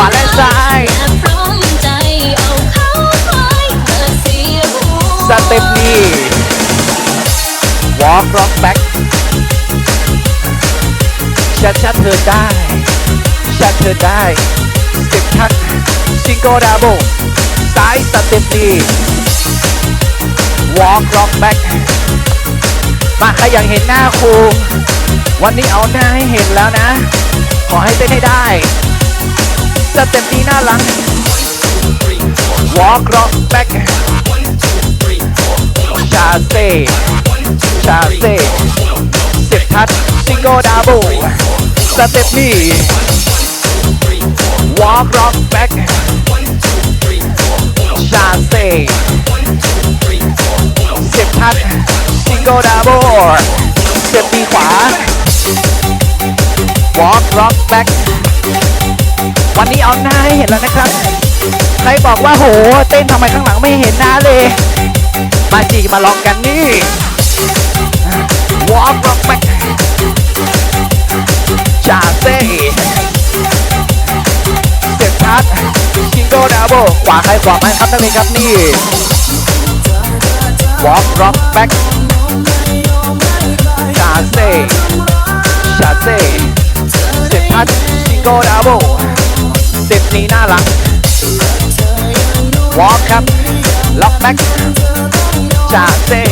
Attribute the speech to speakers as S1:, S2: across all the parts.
S1: ขวาและซ้าย
S2: ส
S1: เต็ปนี้ walk rock back ชัดชัดเธอได้ชัดเธอได้สเต็ปทักซิงโกดับเบิลซ้ายสเต็ปนี้ walk rock back มาใครอยากเห็นหน้าครูวันนี้เอาหน้าให้เห็นแล้วนะ ขอให้เต้นให้ได้ สเต็ปนี้น่ารัก walk rock back ชาเซ่ชาเซ่เจ็บทัดซิงโกดับเบิลสเต็ปนี้ walk rock back ชาเซ่เจ็บทัดซิงโกดับเบิลเจ็บปีขวา walk rock back วันนี้เอาหน้าให้เห็นแล้วนะครับ ใครบอกว่าโห เต้นทำไมข้างหลังไม่เห็นหน้าเลย มาจีมาลองกันนี่ walk rock back ชาเซ่เจ็บทัดชิงโกดับเบิลขวาใครขวามันครับนักเรียนครับนี่ walk rock back ชาเซ่ชาเซ่เจ็บทัดชิงโกดับเบิ ลเจ็บนี้น่ารัก walk ครับ ล็อกแบ็กชาเซ่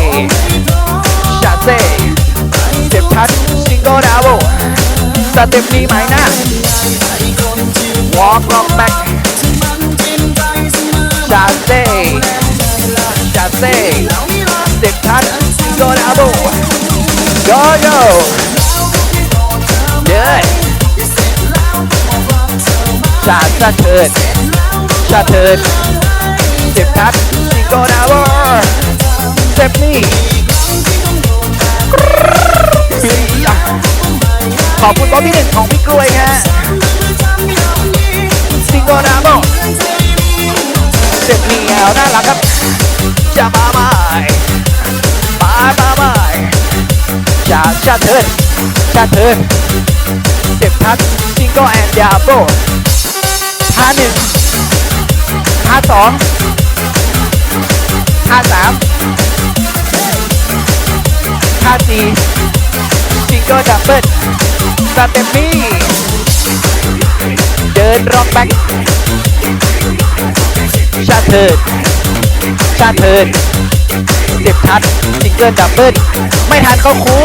S1: ชาเซ่เจ็บทัดซิงโกดาวสเต็ปนี้ไหมนะ walk lock back ชาเซ่ ชาเทินชาเทินเจ็บทัดซิงโกดาวเจ็บนี่ขอบคุณบอสพี่หนึ่งของพี่กล้วยฮะซิงโกดาวเจ็บนี่แล้วน่ารักครับจะมาใหม่มามาใหม่ชาชาเทินชาเทินเจ็บทัดซิงโกแอนด์ดาโบ ท่าหนึ่งท่าสองท่าสามท่าสี่ซิงเกิลดับเบิลสเต็ปนี้เดินรอบแบ็กชาเทิร์นชาเทิร์นเจ็บทัดซิงเกิลดับเบิลไม่ทันเขาคู